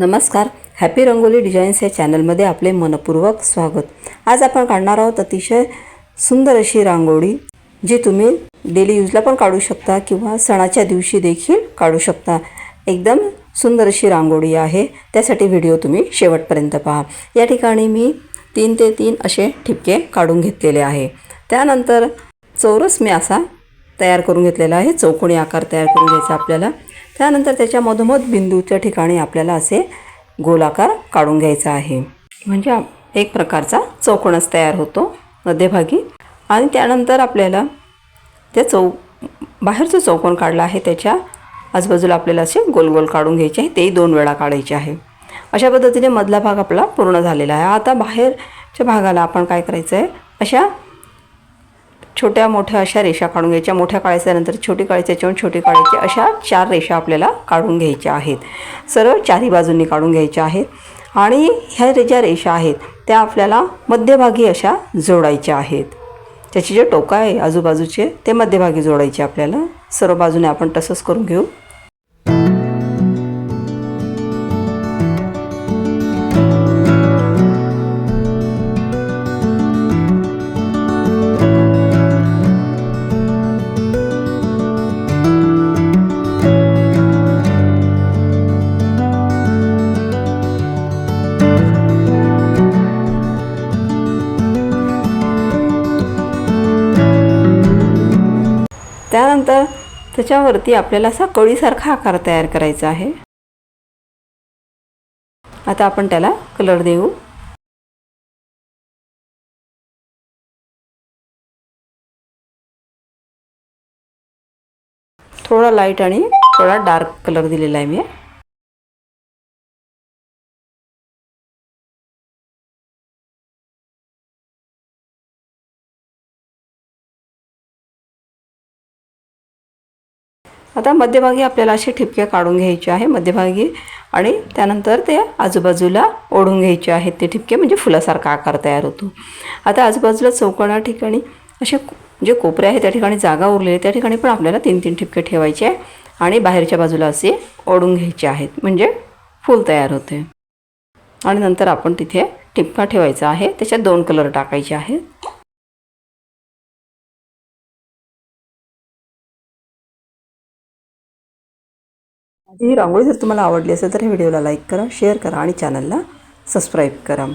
नमस्कार. Happy rangoli designs या चॅनलमध्ये आपले मनपूर्वक स्वागत. आज आपण काढणार आहोत अतिशय सुंदर अशी रांगोळी जी तुम्ही डेली यूजला पण काढू शकता किंवा सणाच्या दिवशी देखील काढू शकता. एकदम सुंदर अशी रांगोळी आहे. त्यासाठी व्हिडिओ तुम्ही शेवटपर्यंत पहा. या ठिकाणी मी तीन ते तीन असे ठिपके काढून घेतलेले आहे. त्यानंतर चौरस मी असा तयार करून घेतलेला आहे. चौकोनी आकार तयार करून घ्यायचा आपल्याला. त्यानंतर त्याच्या मधोमध बिंदूच्या ठिकाणी आपल्याला असे गोलाकार काढून घ्यायचा आहे. म्हणजे एक प्रकारचा चौकोनच तयार होतो मध्यभागी. आणि त्यानंतर आपल्याला त्या चौ बाहेरचं चौकोन काढला आहे. त्याच्या आजूबाजूला आपल्याला असे गोल गोल काढून घ्यायचे आहे. तेही दोन वेळा काढायचे आहे. अशा पद्धतीने मधला भाग आपला पूर्ण झालेला आहे. आता बाहेरच्या भागाला आपण काय करायचं आहे अशा छोट्या मोठ्या अशा रेषा काढून घ्यायच्या. मोठ्या काळायच्यानंतर छोटी काळ्याच्या याच्यावरून छोटी काळ्याची अशा चार रेषा आपल्याला काढून घ्यायच्या आहेत. सरळ चारही बाजूंनी काढून घ्यायच्या आहेत. आणि ह्या रे- ज्या रेषा आहेत त्या आपल्याला मध्यभागी अशा जोडायच्या आहेत. त्याचे जे टोका आहे आजूबाजूचे ते मध्यभागी जोडायचे आपल्याला. सर्व बाजूने आपण तसंच करून घेऊ. त्यानंतर त्याच्यावरती आपल्याला असा कळीसारखा आकार तयार करायचा आहे. आता आपण त्याला कलर देऊ. थोडा लाइट आणि थोडा डार्क कलर दिलेला आहे मी. आता मध्यभागी आपल्याला असे ठिपके काढून घ्यायचे आहे मध्यभागी. आणि त्यानंतर ते आजूबाजूला ओढून घ्यायचे आहेत ते ठिपके म्हणजे फुलासारखा आकार तयार होतो. आता आजूबाजूला चौकणा ठिकाणी असे जे कोपरे आहे त्या ठिकाणी जागा उरलेली त्या ठिकाणी पण आपल्याला तीन तीन ठिपके ठेवायचे आहे. आणि बाहेरच्या बाजूला असे ओढून घ्यायचे आहेत म्हणजे फूल तयार होते. आणि नंतर आपण तिथे ठिपका ठेवायचा आहे त्याच्यात दोन कलर टाकायचे आहेत. ही रांगोळी जर तुम्हाला आवडली असेल तर या व्हिडिओला लाईक करा शेअर करा आणि चॅनलला सबस्क्राईब करा.